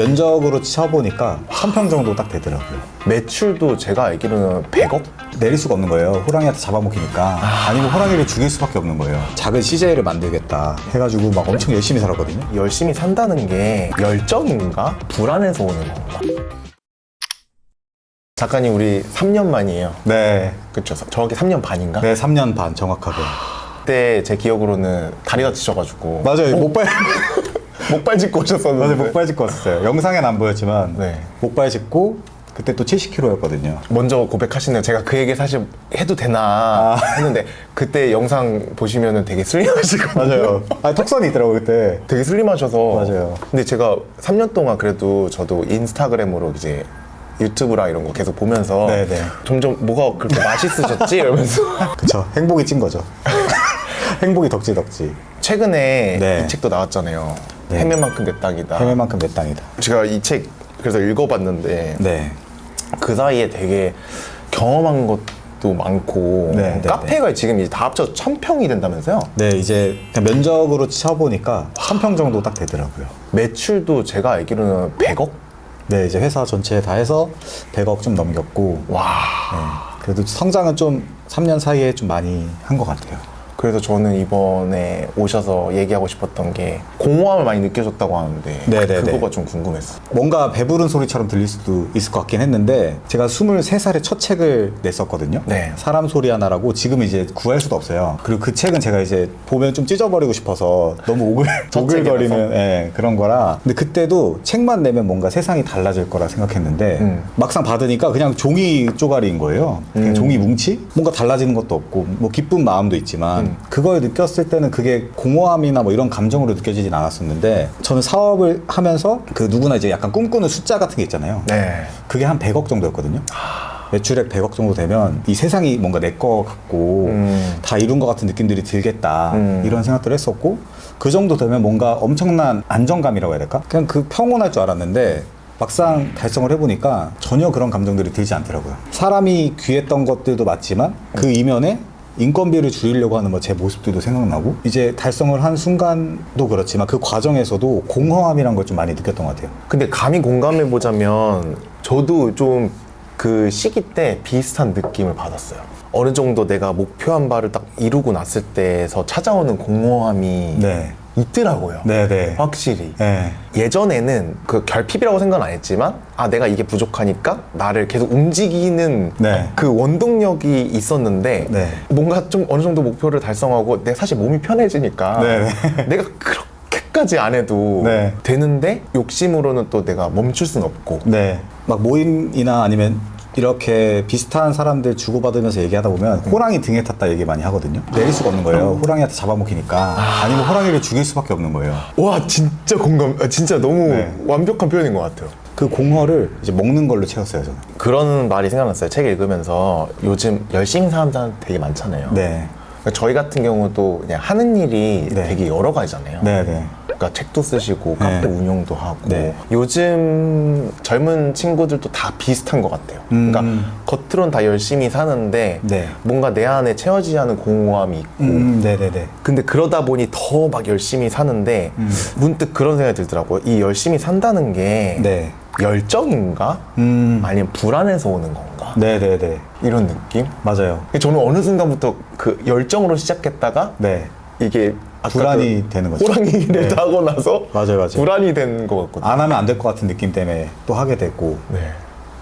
면적으로 쳐보니까 1000평 정도 딱 되더라고요. 매출도 제가 알기로는 100억? 내릴 수가 없는 거예요. 호랑이한테 잡아먹히니까. 아니면 호랑이를 죽일 수밖에 없는 거예요. 작은 CJ를 만들겠다 해가지고 막 엄청 열심히 살았거든요. 열심히 산다는 게 열정인가? 불안해서 오는 건가? 작가님 우리 3년 만이에요. 네. 그쵸? 정확히 3년 반인가? 네, 3년 반 정확하게. 그때 제 기억으로는 다리가 지쳐가지고 맞아요. 목발, 목발 짚고 오셨었는데 맞아요. 목발 짚고 왔었어요. 영상엔 안 보였지만. 네. 목발 짚고 그때 또 70kg였거든요. 먼저 고백하시네요. 제가 그 얘기 사실 해도 되나 아. 했는데 그때 영상 보시면은 되게 슬림하시거든요. 맞아요. 아, 턱선이 있더라고요, 그때. 되게 슬림하셔서 맞아요. 근데 제가 3년 동안 그래도 저도 인스타그램으로 이제 유튜브랑 이런 거 계속 보면서 네네. 점점 뭐가 그렇게 맛있으셨지 이러면서 그쵸. 행복이 찐 거죠. 행복이 덕지 덕지. 최근에 네. 이 책도 나왔잖아요. 네. 해매만큼 내 땅이다. 해외만큼 내 땅이다. 제가 이 책 그래서 읽어봤는데 네. 그 사이에 되게 경험한 것도 많고 네, 네, 카페가 지금 이제 다 합쳐서 천 평이 된다면서요? 네, 이제 그냥 면적으로 쳐보니까 1000평 정도 딱 되더라고요. 매출도 제가 알기로는 100억? 네, 이제 회사 전체 다 해서 100억 좀 넘겼고, 와. 네, 그래도 성장은 좀 3년 사이에 좀 많이 한 것 같아요. 그래서 저는 이번에 오셔서 얘기하고 싶었던 게 공허함을 많이 느껴졌다고 하는데 네, 네, 그거가 네. 좀 궁금했어. 뭔가 배부른 소리처럼 들릴 수도 있을 것 같긴 했는데 제가 23살에 첫 책을 냈었거든요. 네. 사람 소리 하나라고 지금 이제 구할 수도 없어요. 그리고 그 책은 제가 이제 보면 좀 찢어버리고 싶어서 너무 오글 오글거리는? 예, 그런 거라. 근데 그때도 책만 내면 뭔가 세상이 달라질 거라 생각했는데 음. 막상 받으니까 그냥 종이 쪼가리인 거예요. 그냥 음. 종이 뭉치? 뭔가 달라지는 것도 없고 뭐 기쁜 마음도 있지만 음. 그걸 느꼈을 때는 그게 공허함이나 뭐 이런 감정으로 느껴지진 않았었는데 저는 사업을 하면서 그 누구나 이제 약간 꿈꾸는 숫자 같은 게 있잖아요. 네. 그게 한 100억 정도였거든요. 매출액 100억 정도 되면 이 세상이 뭔가 내 거 같고 음. 다 이룬 것 같은 느낌들이 들겠다 음. 이런 생각들을 했었고 그 정도 되면 뭔가 엄청난 안정감이라고 해야 될까? 그냥 그 평온할 줄 알았는데 막상 달성을 해보니까 전혀 그런 감정들이 들지 않더라고요. 사람이 귀했던 것들도 맞지만 그 이면에 인건비를 줄이려고 하는 뭐 제 모습들도 생각나고 이제 달성을 한 순간도 그렇지만 그 과정에서도 공허함이란 걸 좀 많이 느꼈던 것 같아요. 근데 감히 공감해 보자면 저도 좀 그 시기 때 비슷한 느낌을 받았어요. 어느 정도 내가 목표한 바를 딱 이루고 났을 때에서 찾아오는 공허함이 네. 있더라고요. 네네. 확실히. 네. 예전에는 그 결핍이라고 생각은 안 했지만 아 내가 이게 부족하니까 나를 계속 움직이는 네. 그 원동력이 있었는데 네. 뭔가 좀 어느 정도 목표를 달성하고 내가 사실 몸이 편해지니까 네, 내가 그렇게 까지 안 해도 네. 되는데 욕심으로는 또 내가 멈출 순 없고 네. 막 모임이나 아니면 이렇게 비슷한 사람들 주고받으면서 얘기하다 보면 호랑이 등에 탔다 얘기 많이 하거든요. 내릴 수가 없는 거예요. 호랑이한테 잡아먹히니까. 아니면 호랑이를 죽일 수밖에 없는 거예요. 와 진짜 공감 아, 진짜 너무 네. 완벽한 표현인 것 같아요 그 공허를 이제 먹는 걸로 채웠어요, 저는. 그런 말이 생각났어요 책 읽으면서 요즘 열심히 사는 사람 되게 많잖아요 네. 그러니까 저희 같은 경우도 그냥 하는 일이 네. 되게 여러 가지잖아요. 네, 네. 그러니까 책도 쓰시고 카페 네. 운영도 하고 네. 요즘 젊은 친구들도 다 비슷한 것 같아요. 음. 그러니까 겉으론 다 열심히 사는데 네. 뭔가 내 안에 채워지지 않은 공허함이 있고 음, 네네네. 근데 그러다 보니 더 막 열심히 사는데 음. 문득 그런 생각이 들더라고요. 이 열심히 산다는 게 네. 열정인가? 음. 아니면 불안해서 오는 건가? 네네네. 이런 느낌? 맞아요. 저는 어느 순간부터 그 열정으로 시작했다가 네. 이게 불안이 그 되는 거죠. 호랑이를 네. 타고 나서 맞아요, 맞아요. 불안이 된 것 같거든요. 안 하면 안 될 것 같은 느낌 때문에 또 하게 됐고. 네.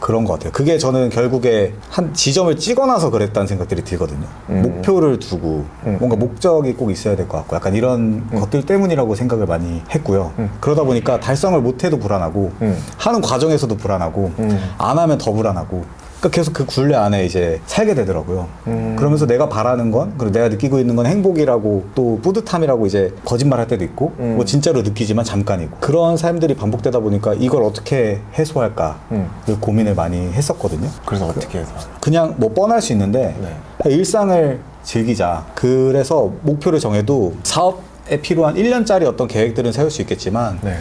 그런 것 같아요. 그게 저는 결국에 한 지점을 찍어놔서 그랬다는 생각들이 들거든요. 음. 목표를 두고 음. 뭔가 목적이 꼭 있어야 될 것 같고 약간 이런 것들 때문이라고 생각을 많이 했고요. 음. 그러다 보니까 달성을 못해도 불안하고 음. 하는 과정에서도 불안하고 음. 안 하면 더 불안하고 그러니까 계속 그 굴레 안에 이제 살게 되더라고요. 음. 그러면서 내가 바라는 건 그리고 내가 느끼고 있는 건 행복이라고 또 뿌듯함이라고 이제 거짓말할 때도 있고 음. 뭐 진짜로 느끼지만 잠깐이고 그런 삶들이 반복되다 보니까 이걸 어떻게 해소할까 음. 그 고민을 많이 했었거든요. 그래서 어떻게 해서? 그냥 뭐 뻔할 수 있는데 네. 일상을 즐기자. 그래서 목표를 정해도 사업에 필요한 1년짜리 어떤 계획들은 세울 수 있겠지만 네.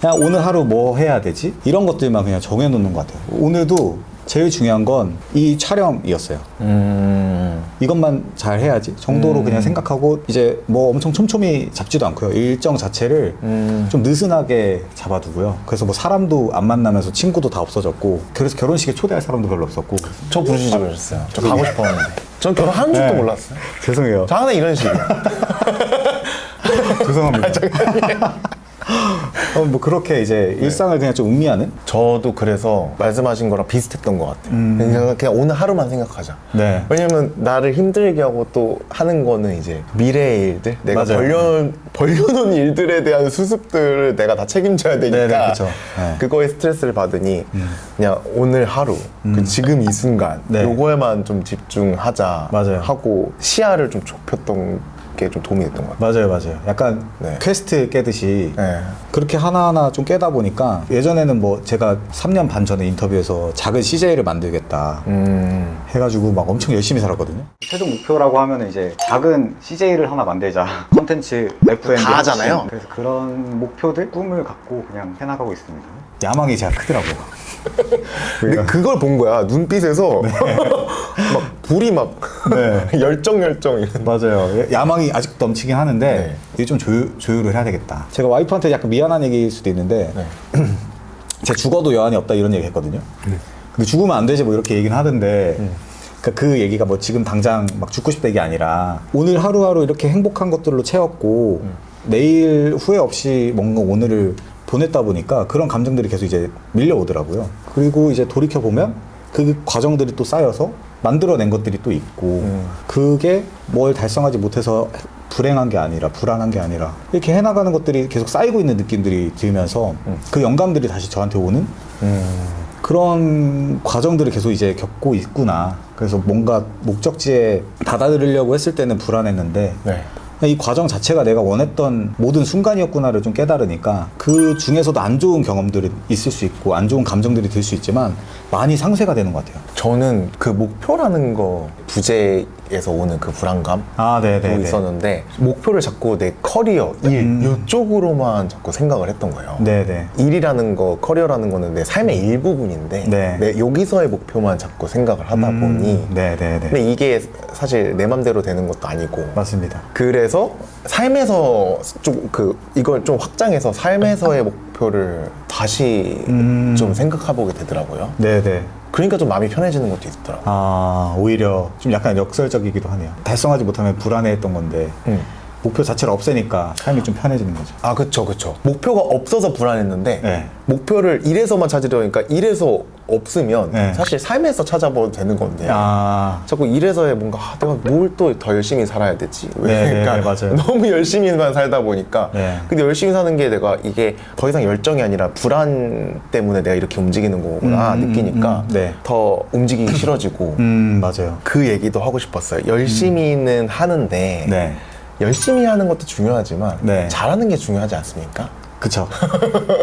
그냥 오늘 하루 뭐 해야 되지? 이런 것들만 그냥 정해놓는 것 같아요. 오늘도 제일 중요한 건 이 촬영이었어요. 음. 이것만 잘 해야지 정도로 그냥 생각하고 이제 뭐 엄청 촘촘히 잡지도 않고요. 일정 자체를 음. 좀 느슨하게 잡아두고요. 그래서 뭐 사람도 안 만나면서 친구도 다 없어졌고 그래서 결혼식에 초대할 사람도 별로 없었고 저 부르시지 그러셨어요. 저 가고 싶었는데. 전 결혼하는 줄도 네. 몰랐어요. 죄송해요. 저 항상 이런 식이에요. 죄송합니다. 어, 뭐 그렇게 이제 일상을 그냥 좀 음미하는 저도 그래서 말씀하신 거랑 비슷했던 것 같아요. 그냥, 그냥 오늘 하루만 생각하자. 네. 왜냐면 나를 힘들게 하고 또 하는 거는 이제 미래의 일들, 내가 맞아요. 벌려 벌려놓은 일들에 대한 수습들을 내가 다 책임져야 되니까 네, 네, 그쵸. 네. 그거에 스트레스를 받으니 그냥 오늘 하루, 그 지금 이 순간 네. 요거에만 좀 집중하자 맞아요. 하고 시야를 좀 좁혔던 게 좀 도움이 됐던 것 같아요. 맞아요, 맞아요. 약간 네. 퀘스트 깨듯이 네. 그렇게 하나하나 좀 깨다 보니까 예전에는 뭐 제가 3년 반 전에 인터뷰에서 작은 CJ를 만들겠다 음, 해가지고 막 엄청 열심히 살았거든요. 최종 목표라고 하면 이제 작은 CJ를 하나 만들자. 컨텐츠 FM 다 하잖아요. 그래서 그런 목표들, 꿈을 갖고 그냥 해나가고 있습니다. 야망이 제가 크더라고요. 근데 그걸 본 거야 눈빛에서 막 불이 막 네. 열정 열정 이런. 맞아요. 야망이 아직 넘치긴 하는데 네. 이게 좀 조율, 조율을 해야 되겠다. 제가 와이프한테 약간 미안한 얘기일 수도 있는데 네. 제가 죽어도 여한이 없다 이런 얘기 했거든요. 근데 죽으면 안 되지 뭐 이렇게 얘기는 하던데 그그 얘기가 뭐 지금 당장 막 죽고 싶다 이게 아니라 오늘 하루하루 이렇게 행복한 것들로 채웠고 내일 후회 없이 뭔가 오늘을 보냈다 보니까 그런 감정들이 계속 이제 밀려오더라고요. 그리고 이제 돌이켜 보면 그 과정들이 또 쌓여서 만들어낸 것들이 또 있고 음. 그게 뭘 달성하지 못해서 불행한 게 아니라 불안한 게 아니라 이렇게 해나가는 것들이 계속 쌓이고 있는 느낌들이 들면서 그 영감들이 다시 저한테 오는 음. 그런 과정들을 계속 이제 겪고 있구나. 그래서 뭔가 목적지에 다다르려고 했을 때는 불안했는데 네. 이 과정 자체가 내가 원했던 모든 순간이었구나를 좀 깨달으니까 그 중에서도 안 좋은 경험들이 있을 수 있고 안 좋은 감정들이 들 수 있지만 많이 상쇄가 되는 것 같아요. 저는 그 목표라는 거 부재에서 오는 그 불안감 아, 네, 도 있었는데 목표를 자꾸 내 커리어, 일 음. 이쪽으로만 자꾸 생각을 했던 거예요. 네, 네. 일이라는 거, 커리어라는 거는 내 삶의 일부분인데 네. 내 여기서의 목표만 자꾸 생각을 하다 음, 보니 네, 네, 네. 근데 이게 사실 내 맘대로 되는 것도 아니고 맞습니다. 그래서 삶에서 좀 그 이걸 좀 확장해서 삶에서의 목 표를 다시 음. 좀 생각해보게 되더라고요. 네, 네. 그러니까 좀 마음이 편해지는 것도 있더라고요. 아, 오히려 좀 약간 역설적이기도 하네요. 달성하지 못하면 불안해했던 건데 음. 목표 자체를 없애니까 삶이 좀 편해지는 거죠. 아, 그쵸, 그쵸. 목표가 없어서 불안했는데, 네. 목표를 일에서만 찾으려니까 일에서 없으면 네. 사실 삶에서 찾아봐도 되는 건데. 아, 자꾸 일에서의 뭔가, 아, 내가 뭘 또 더 열심히 살아야 되지? 왜? 네, 네, 네, 맞아요. 너무 열심히만 살다 보니까. 네. 근데 열심히 사는 게 내가 이게 더 이상 열정이 아니라 불안 때문에 내가 이렇게 움직이는 거구나 음, 음, 느끼니까 음, 네. 더 움직이기 싫어지고. 음, 맞아요. 그 얘기도 하고 싶었어요. 열심히는 하는데, 네. 열심히 하는 것도 중요하지만, 네. 잘하는 게 중요하지 않습니까? 그쵸.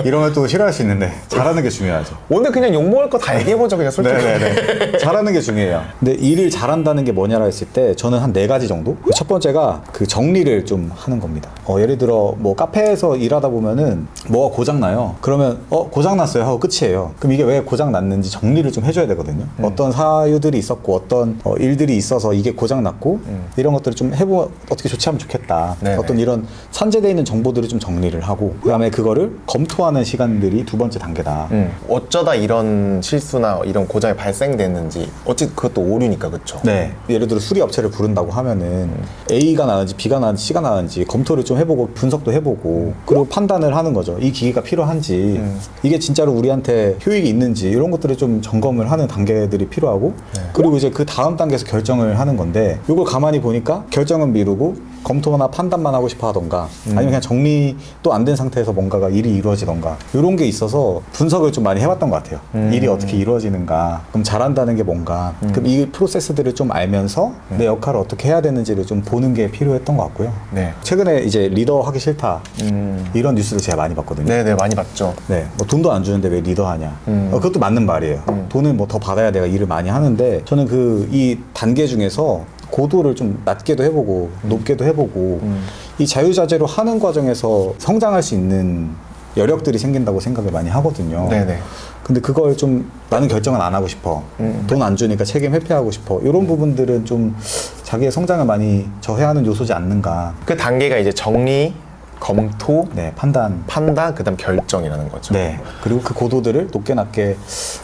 이런 걸또 싫어할 수 있는데 잘하는 게 중요하죠. 오늘 그냥 욕먹을 거 다 얘기해보자 그냥 솔직히 네네네. 잘하는 게 중요해요. 근데 일을 잘한다는 게 뭐냐라 했을 때 저는 한 네 가지 정도? 첫 번째가 그 정리를 좀 하는 겁니다. 어, 예를 들어 뭐 카페에서 일하다 보면은 뭐가 고장 나요. 그러면 어, 고장 났어요 하고 끝이에요. 그럼 이게 왜 고장 났는지 정리를 좀 해줘야 되거든요. 어떤 사유들이 있었고 어떤 어, 일들이 있어서 이게 고장 났고 이런 것들을 좀 해보면 어떻게 조치하면 좋겠다. 네네. 어떤 이런 산재되어 있는 정보들을 좀 정리를 하고 그다음에 그거를 검토하는 시간들이 두 번째 단계다. 음, 어쩌다 이런 실수나 이런 고장이 발생됐는지 어찌 그것도 오류니까 그쵸? 네. 예를 들어 수리 업체를 부른다고 하면은 A가 나는지 B가 나는지 C가 나는지 검토를 좀 해보고 분석도 해보고 그리고 판단을 하는 거죠. 이 기기가 필요한지 음. 이게 진짜로 우리한테 효익이 있는지 이런 것들을 좀 점검을 하는 단계들이 필요하고 그리고 이제 그 다음 단계에서 결정을 하는 건데 이걸 가만히 보니까 결정은 미루고 검토나 판단만 하고 싶어 하던가 아니면 그냥 정리도 안 된 상태에서 뭔가가 일이 이루어지던가 이런 게 있어서 분석을 좀 많이 해봤던 것 같아요. 음. 일이 어떻게 이루어지는가 그럼 잘한다는 게 뭔가 그럼 이 프로세스들을 좀 알면서 내 역할을 어떻게 해야 되는지를 좀 보는 게 필요했던 것 같고요. 네. 최근에 이제 리더 하기 싫다 음. 이런 뉴스를 제가 많이 봤거든요. 네네 많이 봤죠. 네, 뭐 돈도 안 주는데 왜 리더 하냐? 음. 어, 그것도 맞는 말이에요. 돈을 뭐 더 받아야 내가 일을 많이 하는데 저는 그 이 단계 중에서 고도를 좀 낮게도 해보고 높게도 해보고 음. 이 자유자재로 하는 과정에서 성장할 수 있는 여력들이 생긴다고 생각을 많이 하거든요. 네네. 근데 그걸 좀 나는 결정은 안 하고 싶어. 음. 돈안 주니까 책임 회피하고 싶어. 이런 부분들은 좀 자기의 성장을 많이 저해하는 요소지 않는가. 그 단계가 이제 정리, 검토, 네, 판단. 판단, 그다음 결정이라는 거죠. 네. 그리고 그 고도들을 높게 낮게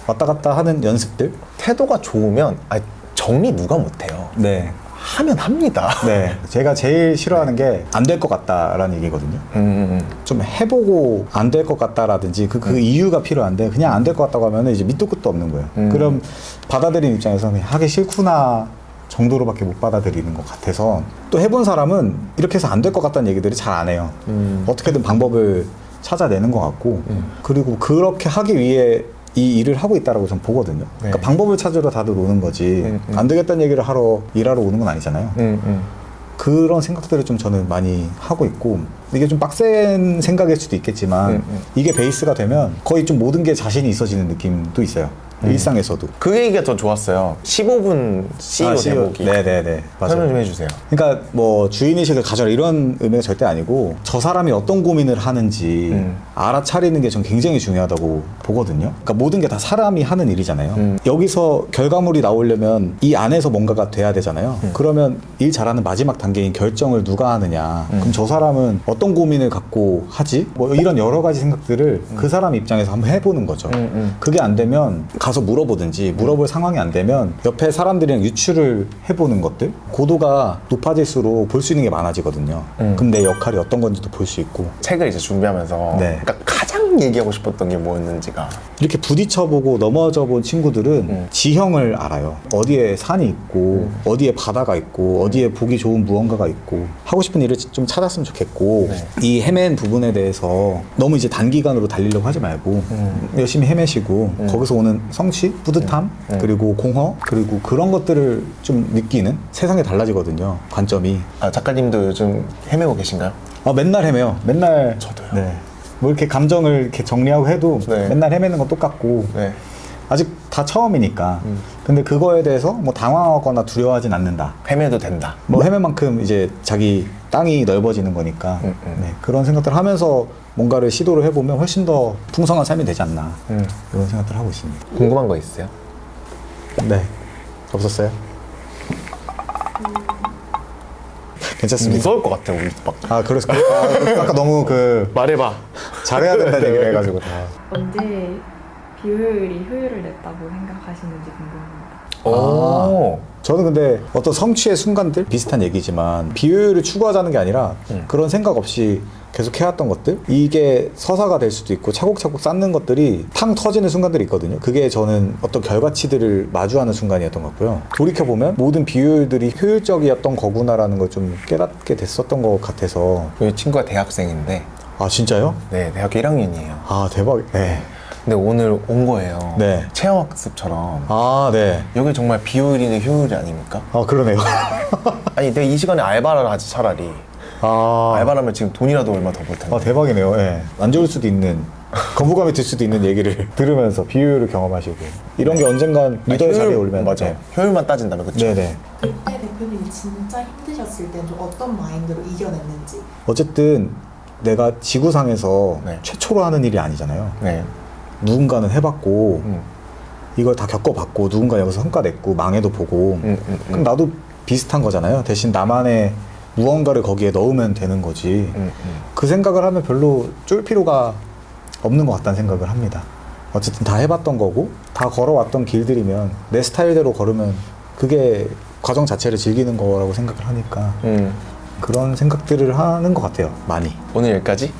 왔다 갔다 하는 연습들. 태도가 좋으면 아 정리 누가 못해요. 네. 하면 합니다. 네. 제가 제일 싫어하는 게 안 될 것 같다라는 얘기거든요. 음, 음, 좀 해보고 안 될 것 같다라든지 그, 그 이유가 필요한데 그냥 안 될 것 같다고 하면 이제 밑도 끝도 없는 거예요. 음. 그럼 받아들이는 입장에서 그냥 하기 싫구나 정도로밖에 못 받아들이는 것 같아서 또 해본 사람은 이렇게 해서 안 될 것 같다는 얘기들이 잘 안 해요. 음. 어떻게든 방법을 찾아내는 것 같고 음. 그리고 그렇게 하기 위해 이 일을 하고 있다라고 저는 보거든요. 그러니까 네. 방법을 찾으러 다들 오는 거지 음, 음. 안 되겠다는 얘기를 하러 일하러 오는 건 아니잖아요. 음, 음. 그런 생각들을 좀 저는 많이 하고 있고 이게 좀 빡센 생각일 수도 있겠지만 음, 음. 이게 베이스가 되면 거의 좀 모든 게 자신이 있어지는 느낌도 있어요 음. 일상에서도 그 얘기가 더 좋았어요. 15분 CEO 아, CEO. 대보기. 네네네 맞아요 설명 좀 해주세요. 그러니까 뭐 주인의식을 가져라 이런 의미가 절대 아니고 저 사람이 어떤 고민을 하는지 음. 알아차리는 게 전 굉장히 중요하다고 보거든요. 그러니까 모든 게 다 사람이 하는 일이잖아요. 음. 여기서 결과물이 나오려면 이 안에서 뭔가가 돼야 되잖아요. 음. 그러면 일 잘하는 마지막 단계인 결정을 누가 하느냐. 음. 그럼 저 사람은 어떤 고민을 갖고 하지? 뭐 이런 여러 가지 생각들을 그 사람 입장에서 한번 해보는 거죠. 음, 음. 그게 안 되면 가서 물어보든지 물어볼 상황이 안 되면 옆에 사람들이랑 유추를 해보는 것들 고도가 높아질수록 볼 수 있는 게 많아지거든요. 음. 그럼 내 역할이 어떤 건지도 볼 수 있고 책을 이제 준비하면서 네. 그러니까 가장 얘기하고 싶었던 게 뭐였는지가 이렇게 부딪혀보고 넘어져 본 친구들은 음. 지형을 알아요. 어디에 산이 있고 어디에 바다가 있고 어디에 보기 좋은 무언가가 있고 하고 싶은 일을 좀 찾았으면 좋겠고 네. 이 헤맨 부분에 대해서 너무 이제 단기간으로 달리려고 하지 말고 음. 열심히 헤매시고 음. 거기서 오는 성취, 뿌듯함 음. 그리고 공허 그리고 그런 것들을 좀 느끼는 세상이 달라지거든요. 관점이 아, 작가님도 요즘 헤매고 계신가요? 아, 맨날 헤매요. 맨날 저도요. 네. 뭐 이렇게 감정을 이렇게 정리하고 해도 네. 맨날 헤매는 건 똑같고 네. 아직 다 처음이니까. 음. 근데 그거에 대해서 뭐 당황하거나 두려워하진 않는다. 헤매도 된다. 뭐 헤매만큼 이제 자기 땅이 넓어지는 거니까 음, 음. 네, 그런 생각들 하면서 뭔가를 시도를 해보면 훨씬 더 풍성한 삶이 되지 않나 음. 이런 생각들 하고 있습니다. 궁금한 거 있어요? 네, 없었어요? 괜찮습니다. 무서울 것 같아 우리 막 아, 그래서 그- 아, 아까 너무 그 말해봐. 잘해야 된다는 얘기를 해가지고 다. 언제 비효율이 효율을 냈다고 생각하시는지 궁금합니다. 오. 저는 근데 어떤 성취의 순간들 비슷한 얘기지만 비효율을 추구하자는 게 아니라 음. 그런 생각 없이 계속 해왔던 것들 이게 서사가 될 수도 있고 차곡차곡 쌓는 것들이 탕 터지는 순간들이 있거든요 그게 저는 어떤 결과치들을 마주하는 순간이었던 것 같고요 돌이켜보면 모든 비효율들이 효율적이었던 거구나라는 걸 좀 깨닫게 됐었던 것 같아서 우리 친구가 대학생인데 아 진짜요? 네 대학교 1학년이에요. 아 대박 네. 근데 오늘 온 거예요. 네. 체험학습처럼. 아 네. 여기 정말 비효율이네 효율이 아닙니까? 아 그러네요 아니 내가 이 시간에 알바를 하지 차라리. 아, 알바라면 지금 돈이라도 얼마 더 벌 텐데. 아 대박이네요. 예. 안 좋을 수도 있는 거부감이 들 수도 있는 얘기를 들으면서 비효율을 경험하시고 이런 게 언젠간 리더의 아니, 자리에 올면 맞아 요. 네. 효율만 따진다면 그렇죠. 네네. 그때 대표님이 진짜 힘드셨을 땐좀 어떤 마인드로 이겨냈는지 어쨌든 내가 지구상에서 네. 최초로 하는 일이 아니잖아요. 네. 누군가는 해봤고 음. 이걸 다 겪어봤고 누군가 여기서 성과 냈고 망해도 보고 음, 음, 그럼 음. 나도 비슷한 거잖아요. 대신 나만의 무언가를 거기에 넣으면 되는 거지. 음, 음. 그 생각을 하면 별로 쫄 필요가 없는 것 같다는 생각을 합니다. 어쨌든 다 해봤던 거고 다 걸어왔던 길들이면 내 스타일대로 걸으면 그게 과정 자체를 즐기는 거라고 생각을 하니까 음. 그런 생각들을 하는 것 같아요. 많이. 오늘 여기까지.